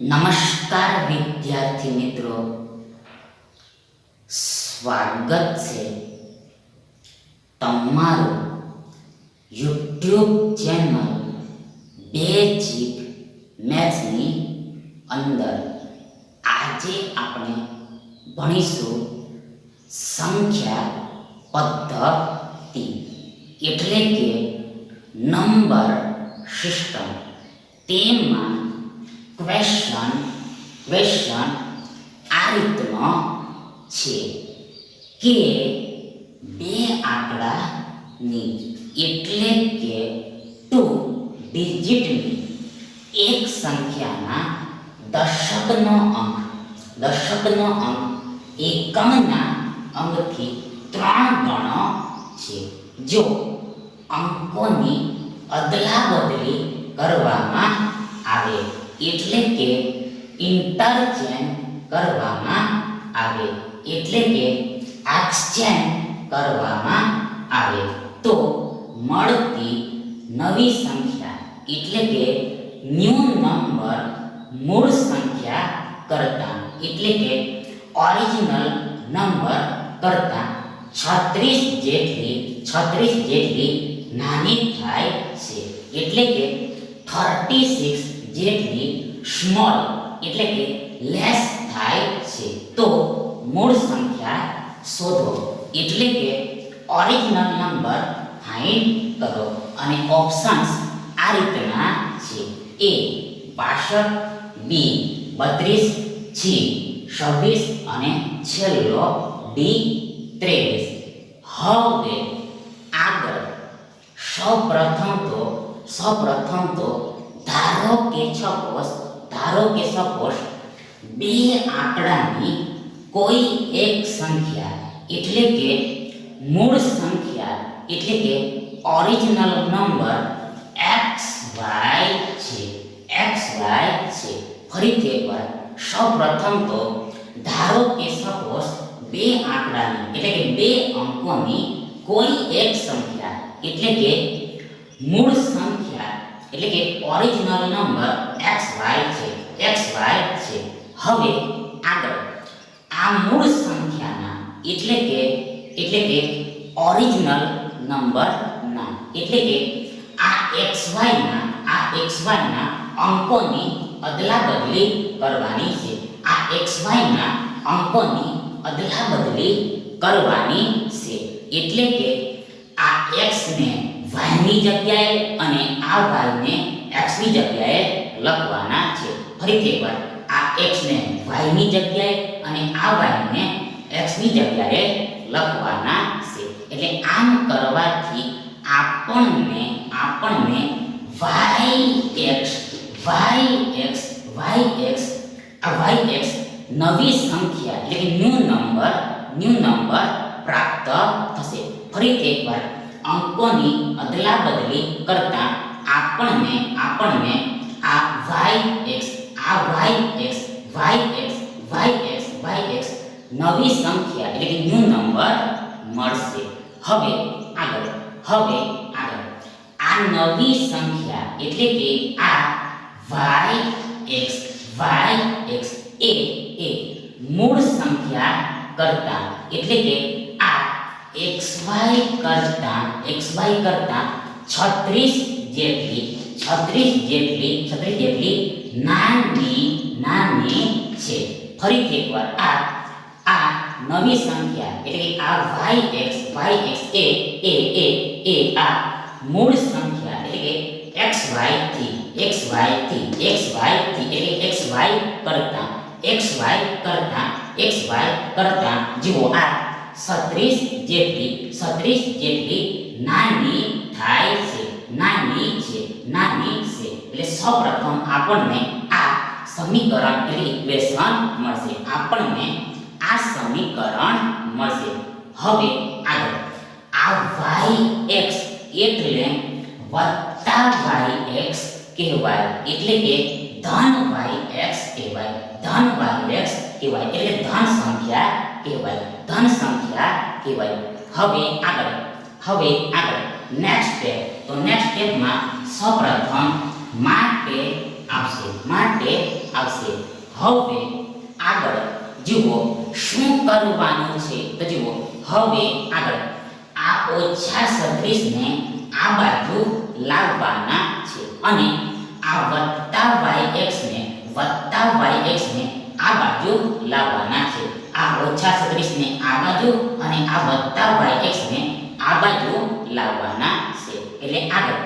નમસ્કાર વિદ્યાર્થી મિત્રો. સ્વાગત છે તમારું યુટ્યુબ ચેનલ બેઝિક મેથ્સની અંદર. આજે આપણે ભણીશું સંખ્યા પદ્ધતિ એટલે કે નંબર સિસ્ટમ. તેમાં ક્વેશ્ચન ક્વેશ્ચન આ છે. કે બે આંકડાની એટલે કે ટુ ડિજિટની એક સંખ્યાના દશકનો અંક દશકનો અંક એકમના અંકથી ત્રણ ગણો છે. જો અંકોની અદલા બદલી કરવામાં આવે એટલે કે ઇન્ટરચેન્જ કરવામાં આવે. એટલે કે એક્સચેન્જ કરવામાં આવે. તો મળતી નવી સંખ્યા એટલે કે ન્યૂ નંબર મૂળ સંખ્યા કરતાં, એટલે કે ઓરિજિનલ નંબર કરતાં છત્રીસ જેટલી છત્રીસ જેટલી નાની થાય છે. એટલે કે થર્ટી સિક્સ જેટલી સ્મોલ એટલે કે લેસ થાય છે. તો મૂળ સંખ્યા શોધો. એટલે કે ઓરિજિનલ નંબર ફાઇન્ડ કરો. અને ઓપ્શન્સ આ રીતના છે. એ બાસઠ બી બત્રીસ છી છવ્વીસ અને છેલ્લો ડી ત્રેવીસ. હવે આગળ. સૌપ્રથમ તો સૌપ્રથમ તો ધારો કે સપોઝ ધારો કે સપોઝ બે આંકડાની કોઈ એક સંખ્યા એટલે કે મૂળ સંખ્યા એટલે કે ઓરિજિનલ નંબર એક્સ વાય છે એક્સ વાય છે ફરીથી એકવાર સૌપ્રથમ તો ધારો કે સપોઝ બે આંકડાની એટલે કે બે અંકોની કોઈ એક સંખ્યા એટલે કે મૂળ સંખ્યા એટલે કે ઓરિજિનલ નંબર xy છે xy છે હવે આગળ. આ મૂળ સંખ્યાના એટલે કે એટલે કે ઓરિજિનલ નંબર ના, એટલે કે આ xy ના, આ xy ના અંકોની અદલા બદલી કરવાની છે. આ xy ના અંકોની અદલા બદલી કરવાની છે. એટલે કે આ x ને y ની જગ્યાએ અને આ y ને x ની જગ્યાએ લખવાના છે. ફરીથી એકવાર, આ x ને y ની જગ્યાએ અને આ y ને x ની જગ્યાએ લખવાના છે. એટલે આમ કરવાથી આપણને આપણને yx yx એક્સ આ yx નવી સંખ્યા, એટલે કે ન્યૂ નંબર ન્યૂ નંબર પ્રાપ્ત થશે. ફરીથી એકવાર અંકોની અદલા બદલી કરતા આપણને આપણને આ yx આ yx yx yx yx નવી સંખ્યા એટલે કે ન્યૂ નંબર મળશે હવે આગળ હવે આગળ આ નવી સંખ્યા એટલે કે આ yx yx એ એ મૂળ સંખ્યા કરતા એટલે કે આ xy કરતા xy કરતા 36 જેટલી 36 જેટલી 36 જેટલી નાની નાની છે ફરીથી એકવાર આ આ નવી સંખ્યા એટલે કે આ yx yx એ એ એ એ આ મૂળ સંખ્યા એટલે કે xy થી xy થી xy થી એટલે કે xy કરતા xy કરતા xy કરતા જુઓ આ 36 જેટલી 36 જેટલી નાની થાય છે, નાની છે નાની છે. એટલે સૌપ્રથમ આપણને આ સમીકરણ એટલે ઇક્વેશન મળશે. આપણને આ સમીકરણ મળશે. હવે આગળ. આ yx એટલે વત્તા એક્સ કહેવાય. એટલે કે ધન yx કહેવાય. ધન yx કહેવાય એટલે ધન સંખ્યા કહેવાય. ધન સંખ્યા કહેવાય. હવે આગળ. હવે આગળ. નેક્સ્ટ સ્ટેપ તો નેક્સ્ટ સ્ટેપમાં સૌપ્રથમ માટે આવશે. માટે આવશે. હવે આગળ. જુઓ, શું કરવાનું છે? તો જુઓ, હવે આગળ. આ ઓછા સદૃશને આ બાજુ લાવવાના છે. અને આ વત્તા yx ને, વત્તા yx ને આ બાજુ લાવવાના છે. આ ઓછા સદૃશને આ બાજુ અને આ વત્તા yx ને આ બાજુ લાવવાના છે. એટલે આગળ,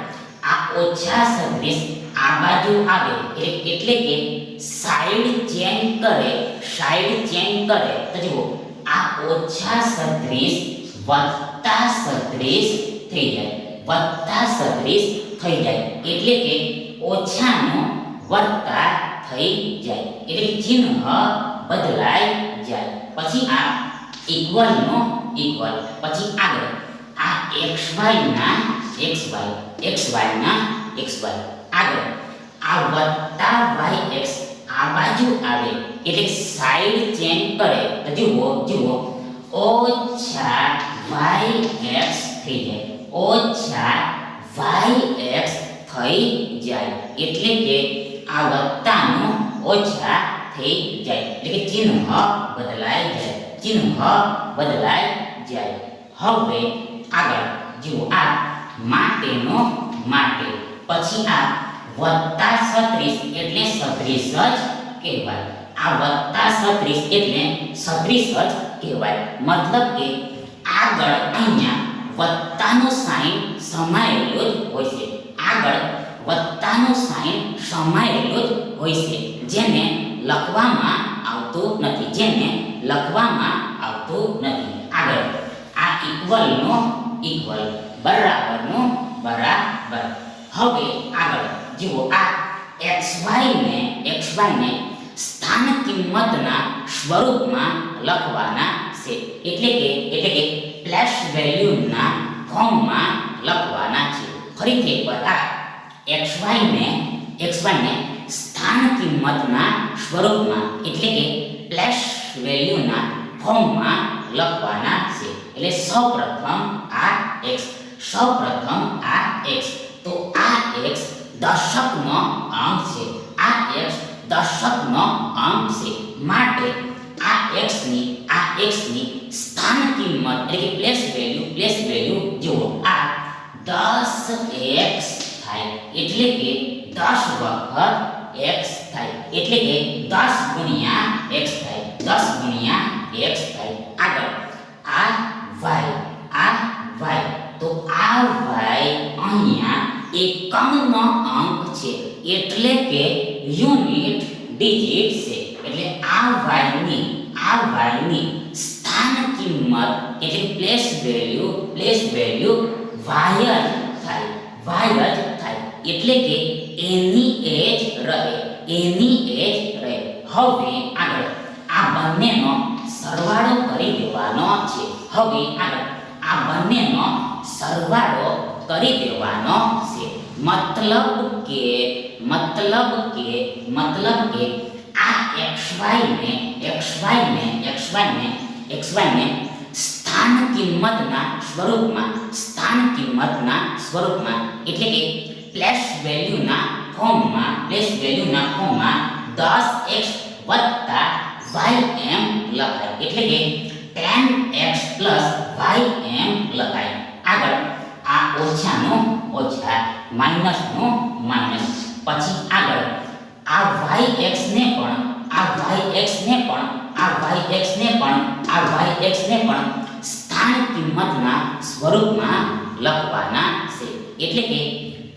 આ ઓછા સદૃશ આ બાજુ આવે એટલે એટલે કે સાઈડ ચેન્જ કરે સાઈડ ચેન્જ કરે. તો જુઓ, આ ઓછા સદૃશ વત્તા સદૃશ થઈ જાય. વત્તા સદૃશ થઈ જાય. એટલે કે ઓછાનો વત્તા થઈ જાય. એટલે કે ચિહ્ન બદલાઈ જાય. પછી આ ઇક્વલનો ઇક્વલ પછી આગળ. આ xy ના xy xy ના xy. આગળ. આ વત્તા yx આ બાજુ આવે. એટલે સાઈડ ચેન્જ કરે. તો જુઓ જુઓ. ઓછા yx થઈ જાય. ઓછા yx થઈ જાય. એટલે કે આ વત્તાનું ઓછા થઈ જાય. એટલે કે ચિહ્ન બદલાઈ જાય. ચિહ્ન બદલાઈ જાય. હવે આગળ જુઓ આ માટેનો માટે. પછી આ વત્તા સત્રીસ એટલે સત્રીસ જ કહેવાય. આ વત્તા સત્રીસ એટલે સત્રીસ જ કહેવાય. મતલબ કે આગળ અહીંયા વત્તાનો સાઈન સમાયેલો જ હોય છે. આગળ વત્તાનો સાઈન સમાયેલો જ હોય છે, જેને લખવામાં આવતું નથી, જેને લખવામાં આવતું નથી. આગળ, આ ઇક્વલનો ઇક્વલ બરાબરનો બરાબર. હવે આગળ, જુઓ, આ xy ને xy ને સ્થાન કિંમતના સ્વરૂપમાં લખવાના છે. એટલે કે એટલે કે પ્લસ વેલ્યુના ફોર્મમાં લખવાના છે. ફરીથી એકવાર આ xy ને xy ને સ્થાન કિંમતના સ્વરૂપમાં એટલે કે પ્લસ વેલ્યુના ફોર્મમાં લખવાના છે એટલે સૌપ્રથમ આ x સૌપ્રથમ આ x તો આ x દશકનો અંક છે આ x દશકનો અંક છે માટે આ x ની આ x ની સ્થાન કિંમત એટલે કે પ્લેસ વેલ્યુ પ્લેસ વેલ્યુ જુઓ આ 10x થાય એટલે કે 10 વખત x થાય. એટલે કે 10 ગુણ્યા x થાય. 10 ગુણ્યા x થાય. આગળ. આ y આ y. તો આ y અહીંયા એકમનો અંક છે. એટલે કે યુનિટ ડિજિટ છે. એટલે આ y ની, આ y ની સ્થાન કિંમત એટલે place value place value y થાય. થાય એટલે કે એની એજ રહે, એની એજ રહે. હવે આગળ. આ બંનેનો સરવાળો કરી દેવાનો છે. હવે આગળ. આ બંનેનો સરવાળો કરી દેવાનો છે. મતલબ કે મતલબ કે મતલબ કે આ xy ને xy ને xy ને xy ને સ્થાન કિંમતના સ્વરૂપમાં, સ્થાન કિંમતના સ્વરૂપમાં. એટલે કે પ્લેસ વેલ્યુના ફોર્મમાં પ્લેસ વેલ્યુના ફોર્મમાં 10x ym લખાય એટલે કે 10x ym લખાય આગળ આ ઓછાનો ઓછા માઇનસનો માઇનસ પછી આગળ આ yx ને પણ આ yx ને પણ આ yx ને પણ આ yx ને પણ સ્થાન કિંમતના સ્વરૂપમાં લખવાના છે એટલે કે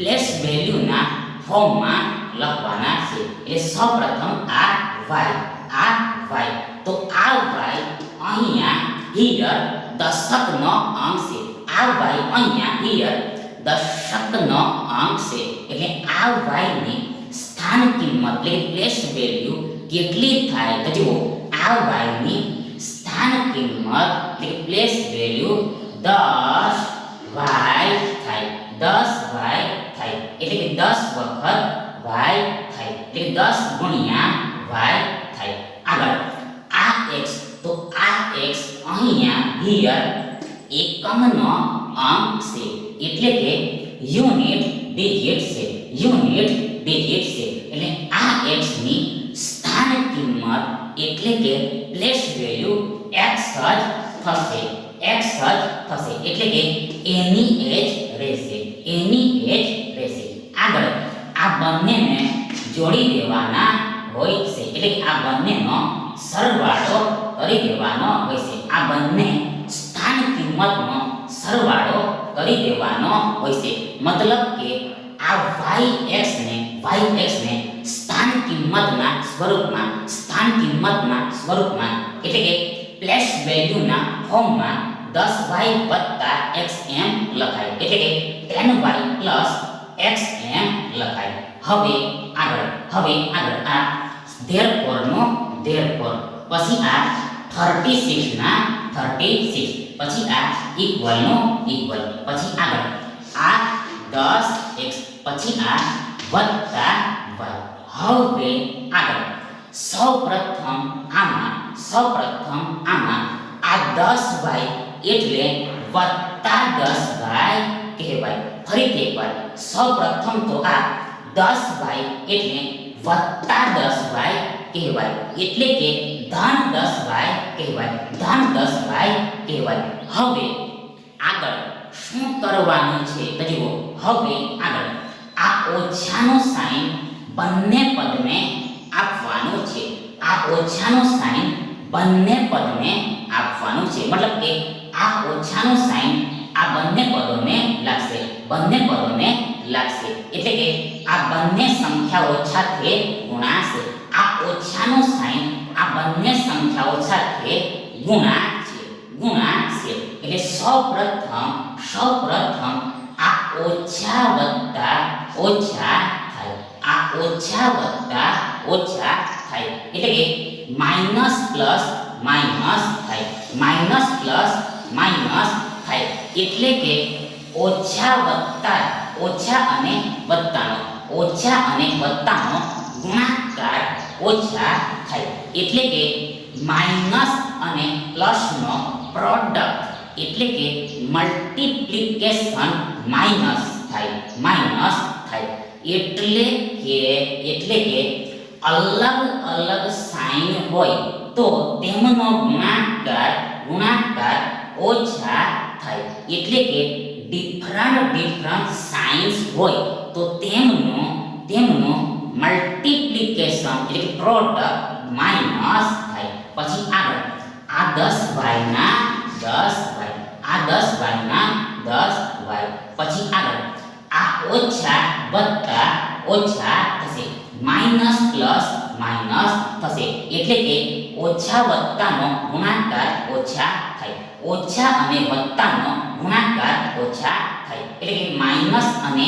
પ્લેસ વેલ્યુના ફોર્મમાં લખવાના છે એટલે સૌપ્રથમ આ y આ y તો આ y અહીંયા હિયર દશકનો અંક છે આ y અહીંયા હિયર દશકનો અંક છે એટલે આ y સ્થાન કિંમત એટલે પ્લેસ વેલ્યુ કેટલી થાય તો જુઓ આ y સ્થાન કિંમત એટલે પ્લેસ વેલ્યુ 10 થાય એટલે 10 ગુણ્યા y થાય આગળ આ x તો આ x અહીંયા હિયર એકમનો અંક છે એટલે કે યુનિટ ડિજિટ છે યુનિટ ડિજિટ છે એટલે આ x ની સ્થાન કિંમત એટલે કે પ્લેસ વેલ્યુ x જ થશે x જ થશે એટલે કે એની એજ રહેશે એની એજ રહેશે આગળ આ બંનેને જોડી દેવાના હોય છે. એટલે આ બંનેનો સરવાળો કરી દેવાનો હોય છે. આ બંને સ્થાન કિંમતનો સરવાળો કરી દેવાનો હોય છે. મતલબ કે આ yx ને yx ને સ્થાન કિંમતના સ્વરૂપમાં સ્થાન કિંમતના સ્વરૂપમાં, એટલે કે પ્લેસ વેલ્યુના ફોર્મમાં દસ વાય વત્તા એક્સ એમ લખાય. એટલે કે ટેન વાય પ્લસ એક્સ એમ લખાય. હવે આગળ હવે આગળ. આ therefore નો therefore પછી આ 36 ના 36 પછી આ ઇક્વલ નો ઇક્વલ પછી આગળ. આ 10x પછી આ વત્તા y હવે આગળ. સૌપ્રથમ આમાં સૌપ્રથમ આમાં આ 10y એટલે વત્તા 10y કહેવાય. ફરીથી એકવાર. સૌપ્રથમ તો આ 10y એટલે વત્તા 10y કહેવાય. એટલે કે ધન 10y કહેવાય. ધન 10y કહેવાય. હવે આગળ શું કરવાનું છે? તો જુઓ, હવે આગળ. આ ઓછાનો સાઈન બંને પદને આપવાનો છે. આ ઓછાનો સાઇન બંને પદને આપવાનો છે. મતલબ કે આ ઓછાનો સાઈન આ બંને પદોને લાગશે. બંને પદોને લાગશે એટલે કે આ બંને સંખ્યાઓ સાથે ગુણાશે આ ઓછાનો સાઈન આ બંને સંખ્યાઓ સાથે ગુણાશે ગુણાશે એટલે સૌપ્રથમ સૌપ્રથમ આ ઓછા વત્તા ઓછા થાય આ ઓછા વત્તા ઓછા થાય એટલે કે માઇનસ પ્લસ માઇનસ થાય માઇનસ પ્લસ માઇનસ થાય એટલે કે ઓછા વત્તા ઓછા અને વત્તાનો ઓછા અને વત્તાનો ગુણાકાર ઓછા થાય એટલે કે માઇનસ અને પ્લસનો પ્રોડક્ટ એટલે કે મલ્ટીપ્લિકેશન માઇનસ થાય માઇનસ થાય એટલે કે એટલે કે અલગ અલગ સાઇન હોય તો તેમનો ગુણાકાર ગુણાકાર ઓછા થાય એટલે કે ડિફરન્ટ ડિફરન્ટ સાઇન્સ હોય, તો તેમનો તેમનો મલ્ટીપ્લિકેશન એટલે પ્રોડક્ટ માઇનસ થાય. પછી આગળ, આ દસ વાયના દસ વાય, આ દસ વાયના દસ વાય. પછી આગળ, આ ઓછા વત્તા ઓછા થશે. માઇનસ પ્લસ માઇનસ થશે. એટલે કે ઓછા વત્તાનો ગુણાકાર ઓછા થાય. ઓછા અને વત્તાનો ગુણાકાર ઓછા થાય. એટલે કે માઇનસ અને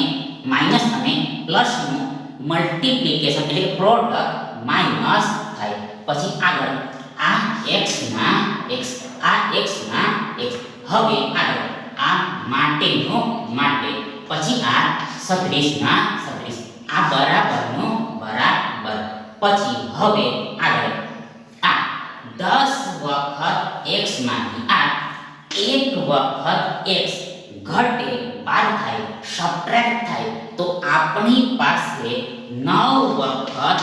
માઇનસ અને પ્લસનું મલ્ટીપ્લિકેશન એટલે કે પ્રોડક્ટ માઇનસ થાય. પછી આગળ. આ x ના x, આ x ના x. હવે આગળ. આ માટેનો માટે. પછી આ 37 ના 37 આ બરાબરનો બરાબર પછી હવે આગળ આ 10 વખત x માંથી આ એક વખત x ઘટે બાદ થાય સબટ્રેક્ટ થાય તો આપણી પાસે 9 વખત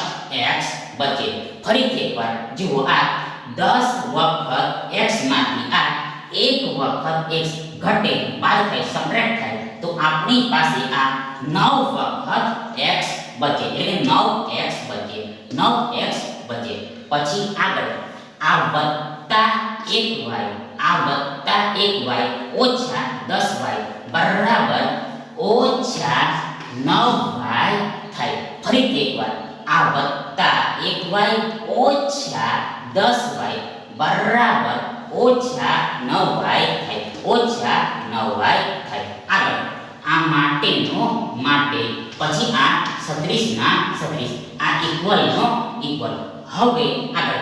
x બચે ફરીથી એકવાર જુઓ આ 10 વખત x માંથી આ એક વખત x ઘટે બાદ થાય સબટ્રેક્ટ થાય તો આપણી પાસે આ 9 વખત x બચે એટલે 9x બચે 9x બચે પછી આગળ. આ વત્તા 1y આ વત્તા 1y ઓછા 10y બરાબર ઓછા 9y થાય. ફરીથી એકવાર. આ વત્તા 1y ઓછા 10y બરાબર ઓછા 9y થાય. ઓછા 9y થાય. આગળ. આ માટેનો માટે પછી આ 37 ના 37 આ ઇક્વલ નો ઇક્વલ હવે આગળ.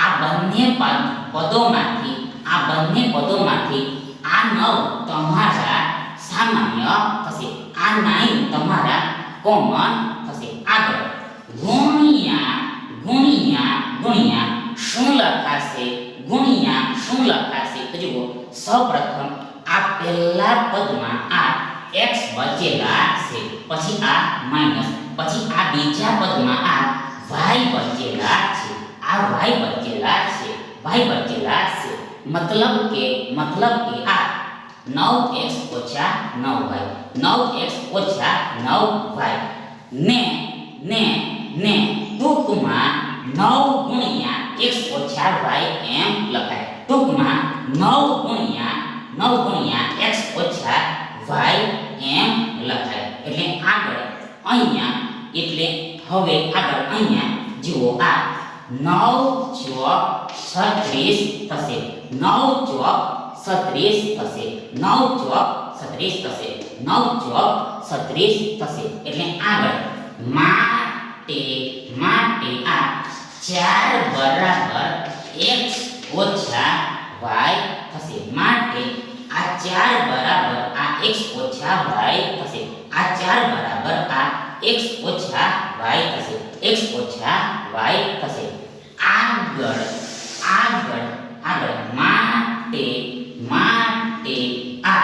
આ બંને પદ પદોમાંથી, આ બંને પદોમાંથી આ 9 તમારા સામાન્ય થશે. આ 9 તમારા કોમન થશે. આગળ. ગુણ્યા ગુણ્યા ગુણ્યા શું લખાશે? ગુણ્યા શું લખાશે? તો જુઓ, સૌપ્રથમ આ પહેલા પદમાં આ x બચેલા છે પછી આ માઈનસ પછી આ બીજા પદમાં આ y બચેલા છે આ y બચેલા છે y બચેલા છે મતલબ કે મતલબ કે આ 9x ઓછા 9y 9x ઓછા 9y ને ને ને ટૂંકમાં 9 ગુણ્યા x ઓછા y એમ લખાય ટૂંકમાં 9 ગુણ્યા 9 ગુણ્યા x ઓછા y એમ લખાય એટલે આગળ અહીંયા એટલે હવે આગળ અહીંયા જુઓ આ 9 ચોક 36 થશે 9 ચોક 36 થશે 9 ચોક 36 થશે 9 ચોક 36 થશે એટલે આગળ માટે માટે આ 4 બરાબર x ઓછા y થશે માટે આ 4 બરાબર આ x ઓછા y થશે આ 4 બરાબર આ x ઓછા y થશે x ઓછા y થશે આગળ આગળ આગળ માટે માટે આ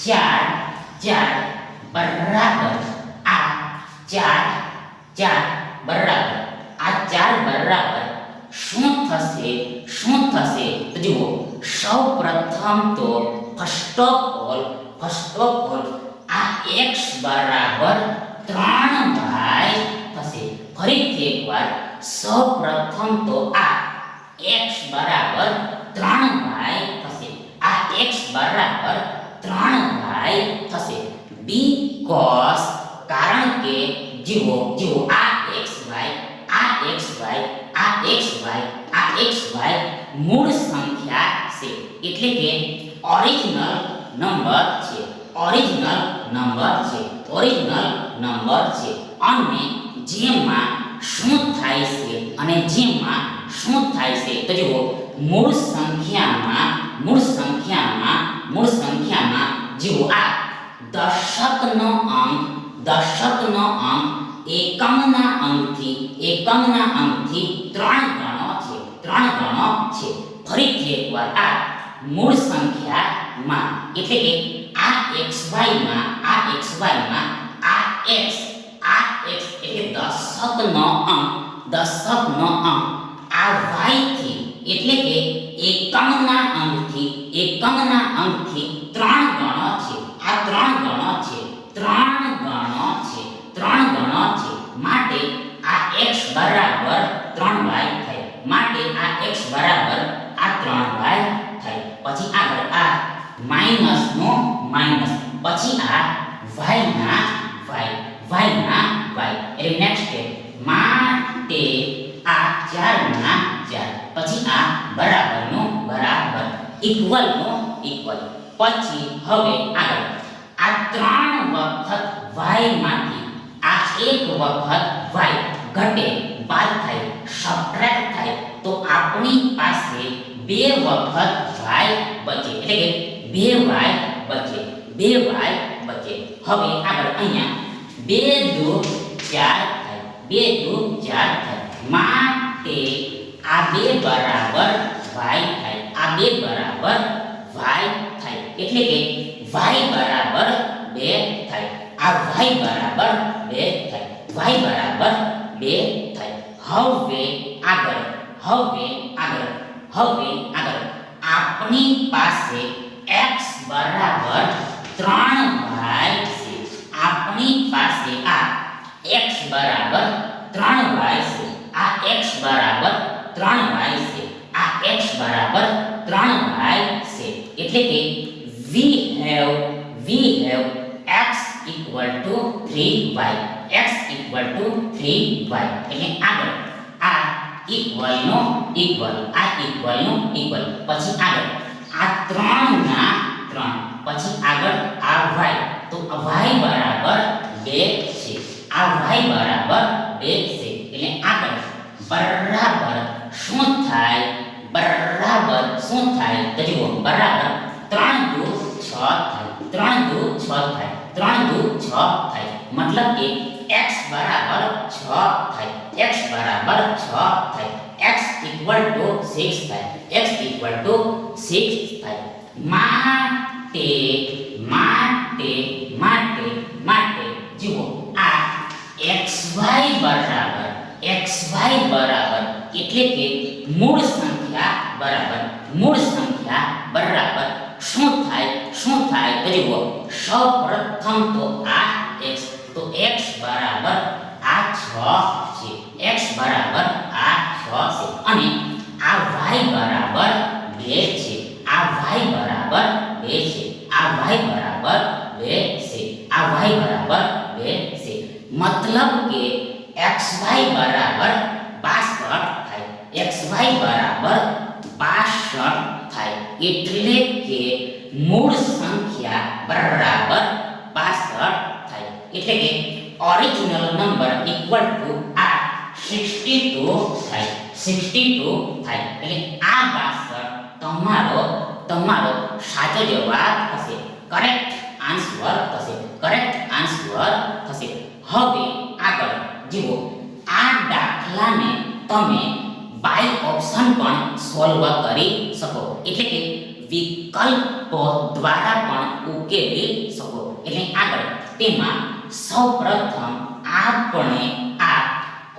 4 4 બરાબર આ 4 4 બરાબર આ 4 બરાબર શું થશે શું થશે તો જુઓ સૌ પ્રથમ તો first of all first of all આ x બરાબર 3y થશે ફરીથી એકવાર સૌ પ્રથમ તો આ x બરાબર 3y થશે આ x બરાબર 3y થશે બીકોઝ કારણ કે જુઓ જુઓ આ xy આ xy આ xy આ xy મૂળ સંખ્યા છે એટલે કે ઓરિજિનલ નંબર છે ઓરિજિનલ નંબર છે ઓરિજિનલ નંબર છે અને જેમાં શું થાય છે અને જેમાં શું થાય છે? તો જુઓ, મૂળ સંખ્યામાં મૂળ સંખ્યામાં મૂળ સંખ્યામાં જુઓ આ દશકનો અંક દશકનો અંક એકમના અંકથી એકમના અંકથી ત્રણ ગણો છે, ત્રણ ગણો છે. ફરીથી એકવાર આ મૂળ સંખ્યામાં, એટલે કે આ xy માં આ xy માં આ x આ x એટલે દશકનો અંક દશકનો અંક આ y થી એટલે કે એકમના અંકથી એકમના અંકથી 3 y ના y y ના y એટલે નેક્સ્ટ છે માટે આ ચાર ના ચાર. પછી આ બરાબર નો બરાબર. ઇક્વલ નો ઇક્વલ પછી હવે આગળ. આ ત્રણ વખત વાયમાંથી આ એક વખત વાય ઘટે બાદ થાય સબટ્રેક્ટ થાય, તો આપણી પાસે બે વખત વાય બચે. એટલે કે બે વાય બચે. બે બચે હવે આગળ અહીંયા બે દુ ચાર થાય. બે દુ ચાર થાય. માટે આ બે બરાબર y થાય. આ બે બરાબર y થાય. એટલે કે y બરાબર બે થાય. આ y બરાબર બે થાય. y બરાબર બે થાય. હવે આગળ હવે આગળ હવે આગળ. આપણી પાસે x બરાબર 3y છે આપણી પાસે આ x બરાબર 3y છે આ x બરાબર 3y છે આ x બરાબર 3y છે એટલે કે we have we have x equal to 3y x equal to 3y એટલે આગળ આ ઇક્વલ નો ઇક્વલ આ ઇક્વલ નો ઇક્વલ પછી આગળ આ ત્રણ ના ત્રણ પછી આગળ આ y તો y બરાબર 2 છે આ y બરાબર 2 છે એટલે આગળ બરાબર શું થાય બરાબર શું થાય તો જુઓ બરાબર 3 દુ 6 થાય 3 દુ 6 થાય 3 દુ 6 થાય મતલબ કે x બરાબર 6 થાય x બરાબર 6 થાય x ઇક્વલ ટુ 6 થાય x ઇક્વલ ટુ 6 થાય માટે xy બરાબર xy બરાબર એટલે કે મૂળ સંખ્યા બરાબર મૂળ સંખ્યા બરાબર શું થાય શું થાય તો જુઓ સૌપ્રથમ તો આ x તો x બરાબર આ 6 છે x બરાબર આ 6 છે અને આ y બરાબર મતલબ કે xy બરાબર 62 થાય xy બરાબર 62 થાય એટલે કે મૂળ સંખ્યા બરાબર 62 થાય એટલે કે ઓરિજિનલ નંબર ઇક્વલ ટુ આ 62 થાય 62 થાય એટલે આ 62 તમારો તમારો સાચો જવાબ થશે કરેક્ટ આન્સર થશે કરેક્ટ આન્સર થશે હવે આગળ જુઓ આ દાખલાને તમે બાય ઓપ્શન પણ સોલ્વ કરી શકો એટલે કે વિકલ્પો દ્વારા પણ ઉકેલી શકો એટલે આગળ તેમાં સૌપ્રથમ આપણે આ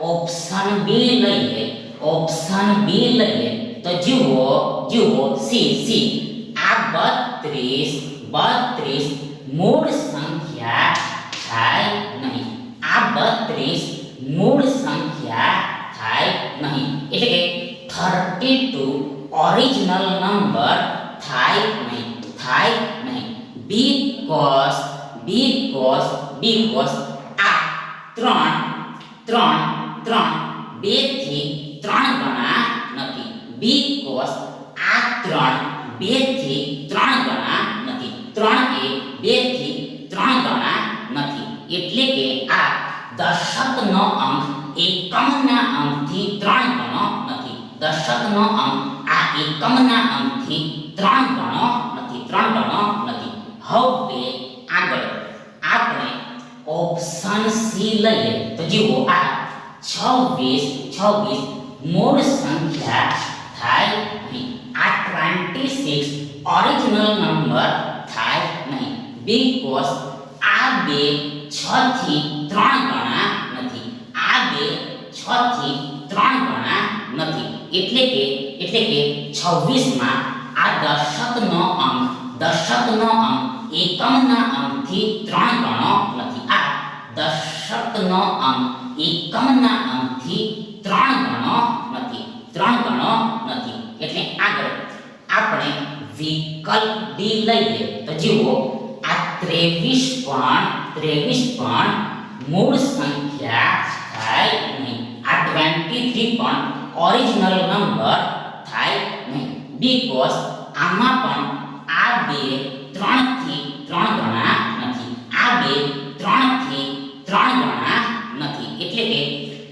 ઓપ્શન બી લઈએ ઓપ્શન બી લઈએ તો જુઓ જુઓ સી સી આ બત્રીસ બત્રીસ મૂળ સંખ્યા થાય નહીં આ બત્રીસ મૂળ સંખ્યા થાય નહીં એટલે કે થર્ટી ટુ ઓરિજિનલ નંબર થાય નહીં થાય નહીં બીકોઝ બીકોઝ બીકોઝ આ ત્રણ ત્રણ ત્રણ બે થી ત્રણ ગણા નથી બીકોઝ આ ત્રણ બે થી ત્રણ દશકનો અંક એકમના અંકથી ત્રણ ગણો નથી દશકનો અંક આ એકમના અંકથી ત્રણ ગણો નથી ત્રણ ગણો નથી હવે આગળ આપણે ઓપ્શન સી લઈએ તો જુઓ આ છવ્વીસ છવ્વીસ મૂળ સંખ્યા થાય નહીં આ ટ્વેન્ટી સિક્સ ઓરિજિનલ નંબર થાય નહીં બીકોઝ આ બે છ થી ત્રણ 6 થી 3 ગણા નથી. એટલે કે એટલે કે 26 માં આ દશકનો અંક દશકનો અંક, એકમના અંકથી 3 ગણો નથી. આ દશકનો અંક, એકમના અંકથી 3 ગણો નથી. 3 ગણો નથી. એટલે આગળ આપણે વિકલ્પ ડી લઈએ. તો જુઓ, આ 23 પણ 23 પણ મૂળ સંખ્યા થાય નહીં. આ ટ્વેન્ટી થ્રી પણ ઓરિજિનલ નંબર થાય નહીં. બીકોઝ આમાં પણ આ બે 3 થી ત્રણ ગણા નથી. આ બે 3 થી ત્રણ ગણા નથી. એટલે કે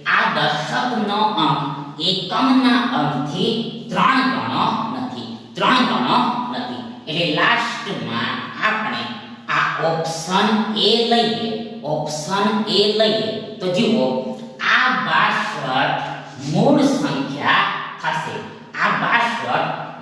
આ દશકનો અંક એકમના અંકથી ત્રણ ગણો નથી. ત્રણ ગણો નથી. એટલે લાસ્ટમાં આપણે આ ઓપ્શન એ લઈએ. ઓપ્શન એ લઈએ. તો જુઓ બાસઠ મૂળ સંખ્યા થશે આ બાસઠ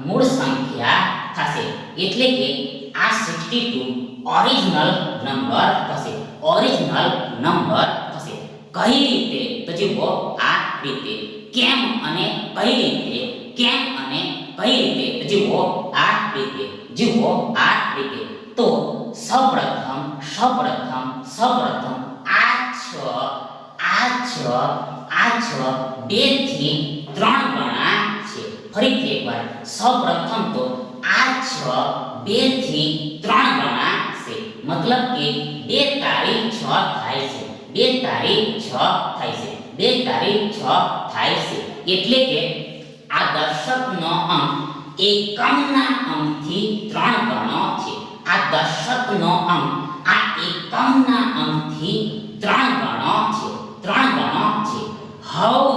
મૂળ સંખ્યા થશે એટલે કે આ 62 ઓરિજિનલ નંબર થશે ઓરિજિનલ નંબર થશે કઈ રીતે તો જુઓ આ રીતે કેમ અને કઈ રીતે કેમ અને કઈ રીતે તો જુઓ આ રીતે જુઓ આ રીતે તો સૌપ્રથમ સૌપ્રથમ સૌપ્રથમ આ છ આ છ આ છ બેથી ત્રણ ગણા છે ફરીથી એકવાર સૌપ્રથમ તો આ છ, બેથી ત્રણ ગણા છે. મતલબ કે બે તારી છ થાય છે. બે તારી છ થાય છે. બે તારી છ થાય છે. એટલે કે આ દર્શકનો અંક એકમના અંકથી ત્રણ ગણો છે. આ દર્શકનો અંક આ એકમના અંકથી ત્રણ ગણો છે. ત્રણ ગણો છે. હવે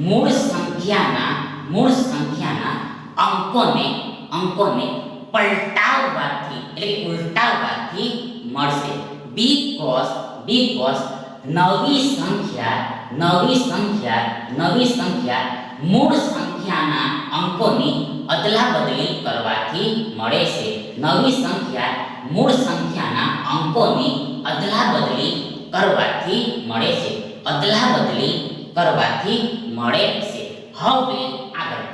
મૂળ સંખ્યાના મૂળ સંખ્યાના અંકોને અંકોને પલટાવવાથી એટલે કે ઉલટાવવાથી મળશે બીકોઝ બીકોઝ નવી સંખ્યા નવી સંખ્યા નવી સંખ્યા મૂળ સંખ્યાના અંકોની અદલા બદલી કરવાથી મળે છે નવી સંખ્યા મૂળ સંખ્યાના અંકોની અદલા બદલી કરવાથી મળે છે અદલા બદલી કરવાથી મળે છે હવે આગળ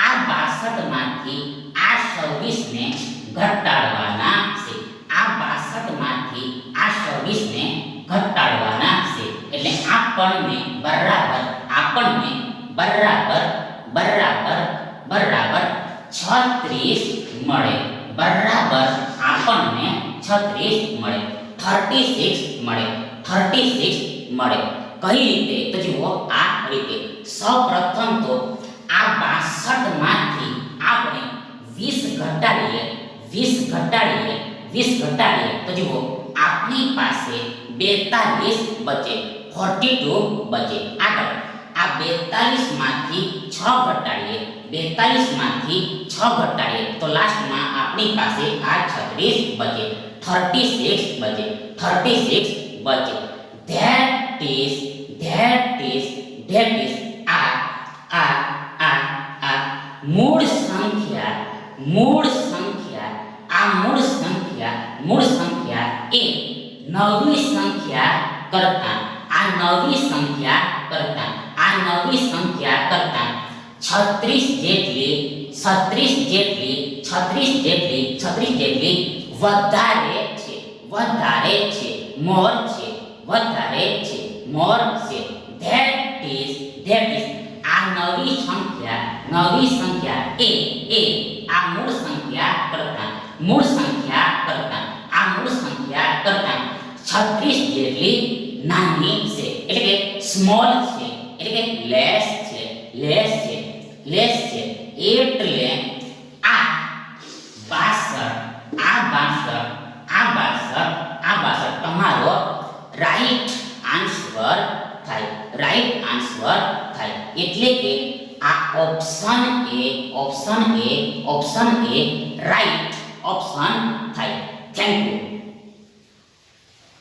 આ બાસઠમાંથી આ છવ્વીસને ઘટાડવાના છે આ બાસઠમાંથી આ છવ્વીસને ઘટાડવાના છે એટલે આપણને બરાબર આપણને બરાબર બરાબર બરાબર છત્રીસ મળે બરાબર આપણને છત્રીસ મળે થર્ટી સિક્સ મળે થર્ટી સિક્સ મળે કઈ રીતે તો જુઓ આ રીતે સૌપ્રથમ તો આ બાસઠમાંથી આપણે વીસ ઘટાડીએ વીસ ઘટાડીએ વીસ ઘટાડીએ તો જુઓ આપણી પાસે બેતાલીસ બચે ફોર્ટી ટુ બચે આગળ આ બેતાલીસ માંથી છ ઘટાડીએ બેતાલીસ માંથી છ ઘટાડીએ તો લાસ્ટમાં આપણી પાસે આ છત્રીસ બચે થર્ટી સિક્સ બચે થર્ટી સિક્સ બચે that is that is that is આ આ આ આ મૂળ સંખ્યા મૂળ સંખ્યા આ મૂળ સંખ્યા મૂળ સંખ્યા એ નવી સંખ્યા કરતા આ નવી સંખ્યા કરતા આ નવી સંખ્યા કરતા છત્રીસ જેટલી છત્રીસ જેટલી છત્રીસ જેટલી છત્રીસ જેટલી વધારે છે વધારે છે મોર છે વધારે છે મોર છે ધેટ ઇઝ ધેટ ઇઝ આ નવી સંખ્યા નવી સંખ્યા એ એ આ મૂળ સંખ્યા કરતા મૂળ સંખ્યા કરતા આ મૂળ સંખ્યા કરતા છત્રીસ જેટલી નાની છે એટલે કે સ્મોલ છે એટલે કે લેસ છે લેસ છે લેસ છે એટલે આ બાસઠ આ બાસઠ આ બાસઠ આ બાસઠ તમારો રાઈટ આન્સર થાય રાઈટ આન્સર થાય એટલે કે આ option A option A option A right option થાય થેન્ક યુ